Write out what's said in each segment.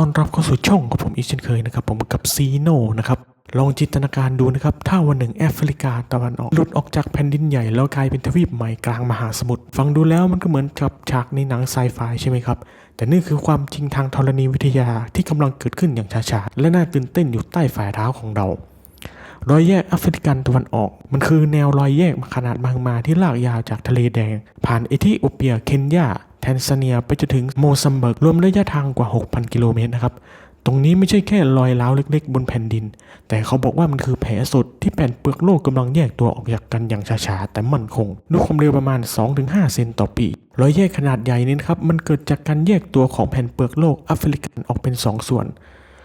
ต้อนรับเข้าสู่ช่องของผมอีกเช่นเคยนะครับ ผมกับซีโนนะครับลองจินตนาการดูนะครับ ถ้าวันหนึ่งแอฟริกาตะวันออก หลุดออกจากแผ่นดินใหญ่แล้วกลายเป็นทวีปใหม่กลางมหาสมุทรฟังดูแล้วมันก็เหมือนกับฉากในหนังไซไฟใช่ไหมครับ แต่นี่คือความจริงทางธรณีวิทยาที่กำลังเกิดขึ้นอย่างช้าๆ และน่าตื่นเต้นอยู่ใต้ฝ่าเท้าของเรา รอยแยกแอฟริกันตะวันออก มันคือแนวรอยแยกขนาดมหึมาที่ลากยาวจากทะเลแดง ผ่านเอธิโอเปียเคนยา นซาเนียไปจนถึงโมซัมเบิกรวมระยะทางกว่า 6,000 กิโลเมตรนะครับ ตรงนี้ไม่ใช่แค่รอยร้าวเล็กๆ บนแผ่นดิน แต่เขาบอกว่ามันคือแผลสดที่แผ่นเปลือกโลกกำลังแยกตัวออกจากกันอย่างช้าๆ แต่มั่นคงด้วยความเร็วประมาณ 2-5 เซนต่อปี รอยแยกขนาดใหญ่นี้นครับ มันเกิดจากการแยกตัวของแผ่นเปลือกโลกแอฟริกันออกเป็น 2 ส่วน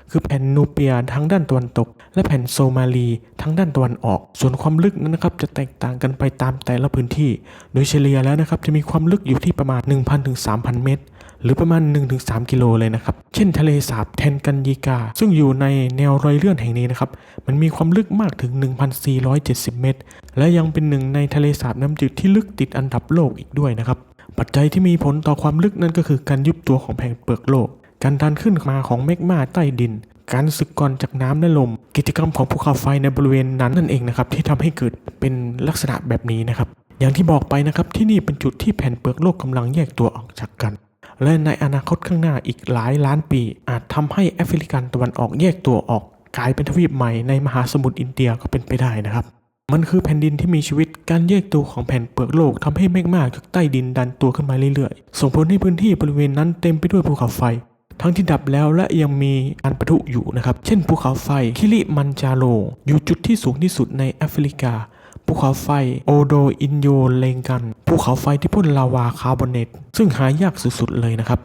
คือแผ่นนูเปียทางด้านตะวันตก และแผ่นโซมาลีทางด้านตะวันออก ส่วนความลึกนั้นนะครับจะแตกต่างกันไปตามแต่ละพื้นที่ โดยเฉลี่ยแล้วนะครับจะมีความลึกอยู่ที่ประมาณ 1,000ถึง3,000 เมตร หรือประมาณ 1-3 กิโลเลยนะครับ เช่นทะเลสาบแทนกันยิกา ซึ่งอยู่ในแนวรอยเลื่อนแห่งนี้นะครับ มันมีความลึกมากถึง 1,470 เมตร และยังเป็นหนึ่งในทะเลสาบน้ำจืดที่ลึกติดอันดับโลกอีกด้วยนะครับปัจจัยที่มีผลต่อความลึกนั่นก็คือการยุบตัวของแผ่นเปลือกโลก การดันขึ้นมาของเมกมาใต้ดิน การสึกกร่อนจากน้ำและลม กิจกรรมของภูเขาไฟในบริเวณนั้นนั่นเองนะครับที่ทำให้เกิดเป็นลักษณะแบบนี้นะครับ อย่างที่บอกไปนะครับที่นี่เป็นจุดที่แผ่นเปลือกโลกกำลังแยกตัวออกจากกันและในอนาคตข้างหน้าอีกหลายล้านปี อาจทำให้แอฟริกันตะวันออกแยกตัวออก กลายเป็นทวีปใหม่ในมหาสมุทรอินเดียก็เป็นไปได้นะครับ มันคือแผ่นดินที่มีชีวิตการแยกตัวของแผ่นเปลือกโลกทำให้เมฆมากจากใต้ดินดันตัวขึ้นมาเรื่อยๆ ส่งผลให้พื้นที่บริเวณนั้นเต็มไปด้วยภูเขาไฟ ทั้งที่ดับแล้วและยังมีการประทุอยู่นะครับ เช่นภูเขาไฟคิริมันจาโรอยู่จุดที่สูงที่สุดในแอฟริกา ภูเขาไฟโอโดอินโยเลงกัน ภูเขาไฟที่พ่นลาวาคาร์บอเนต ซึ่งหายากสุดๆเลยนะครับ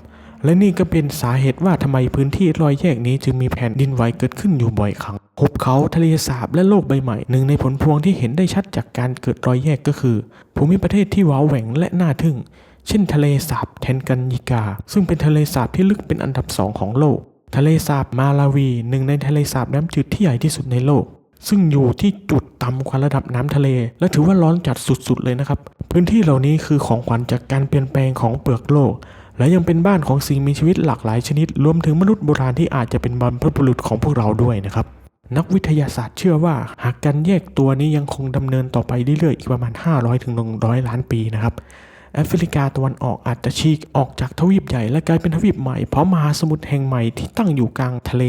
และนี่ก็เป็นสาเหตุว่าทำไมพื้นที่รอยแยกนี้จึงมีแผ่นดินไหวเกิดขึ้นอยู่บ่อยครั้งหุบเขาทะเลสาบและโลกใบใหม่ หนึ่งในผลพวงที่เห็นได้ชัดจากการเกิดรอยแยกก็คือ ภูมิประเทศที่ว้าแหว่งและน่าทึ่ง เช่นทะเลสาบแทนกันยิกา ซึ่งเป็นทะเลสาบที่ลึกเป็นอันดับสองของโลก ทะเลสาบมาลาวี หนึ่งในทะเลสาบน้ำจืดที่ใหญ่ที่สุดในโลก ซึ่งอยู่ที่จุดต่ำกว่าระดับน้ำทะเล และถือว่าร้อนจัดสุดๆเลยนะครับ พื้นที่เหล่านี้คือของขวัญจากการเปลี่ยนแปลงของเปลือกโลก และยังเป็นบ้านของสิ่งมีชีวิตหลากหลายชนิด รวมถึงมนุษย์โบราณที่อาจจะเป็นบรรพบุรุษของพวกเราด้วยนะครับนักวิทยาศาสตร์เชื่อว่า หากการแยกตัวนี้ยังคงดำเนินต่อไปเรื่อยๆ อีกประมาณ 500ถึง100 ล้านปีนะครับ แอฟริกาตะวันออกอาจจะฉีกออกจากทวีปใหญ่และกลายเป็นทวีปใหม่เพราะมหาสมุทรแห่งใหม่ที่ตั้งอยู่กลางทะเล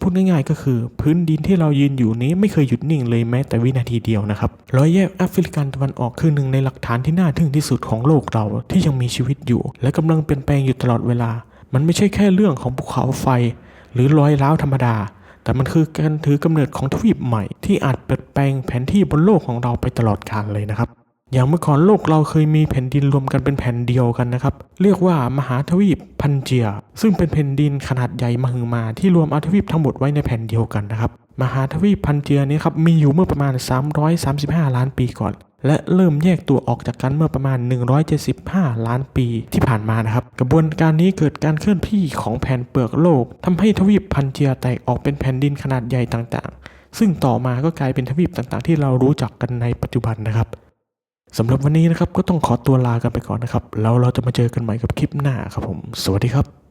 พูดง่ายๆก็คือ พื้นดินที่เรายืนอยู่นี้ไม่เคยหยุดนิ่งเลยแม้แต่วินาทีเดียวนะครับรอยแยกแอฟริกันตะวันออกคือหนึ่งในหลักฐานที่น่าทึ่งที่สุดของโลกเราที่ยังมีชีวิตอยู่ และกำลังเปลี่ยนแปลงอยู่ตลอดเวลา มันไม่ใช่แค่เรื่องของภูเขาไฟ หรือรอยร้าวธรรมดาแต่มันคือการถือกำเนิดของทวีปใหม่ที่อาจเปลี่ยนแปลงแผนที่บนโลกของเราไปตลอดกาลเลยนะครับ อย่างเมื่อก่อนโลกเราเคยมีแผ่นดินรวมกันเป็นแผ่นเดียวกันนะครับ เรียกว่ามหาทวีปพันเจีย ซึ่งเป็นแผ่นดินขนาดใหญ่มหึมาที่รวมอาทวีปทั้งหมดไว้ในแผ่นเดียวกันนะครับ มหาทวีปพันเจียนี้ครับมีอยู่เมื่อประมาณ 335 ล้านปีก่อน และเริ่มแยกตัวออกจากกันเมื่อประมาณ 175 ล้านปีที่ผ่านมานะครับ กระบวนการนี้เกิดการเคลื่อนที่ของแผ่นเปลือกโลกทำให้ทวีปพันเจียแตกออกเป็นแผ่นดินขนาดใหญ่ต่างๆ ซึ่งต่อมาก็กลายเป็นทวีปต่างๆ ที่เรารู้จักกันในปัจจุบันนะครับ สำหรับวันนี้นะครับก็ต้องขอตัวลากันไปก่อนนะครับ แล้วเราจะมาเจอกันใหม่กับคลิปหน้าครับผม สวัสดีครับ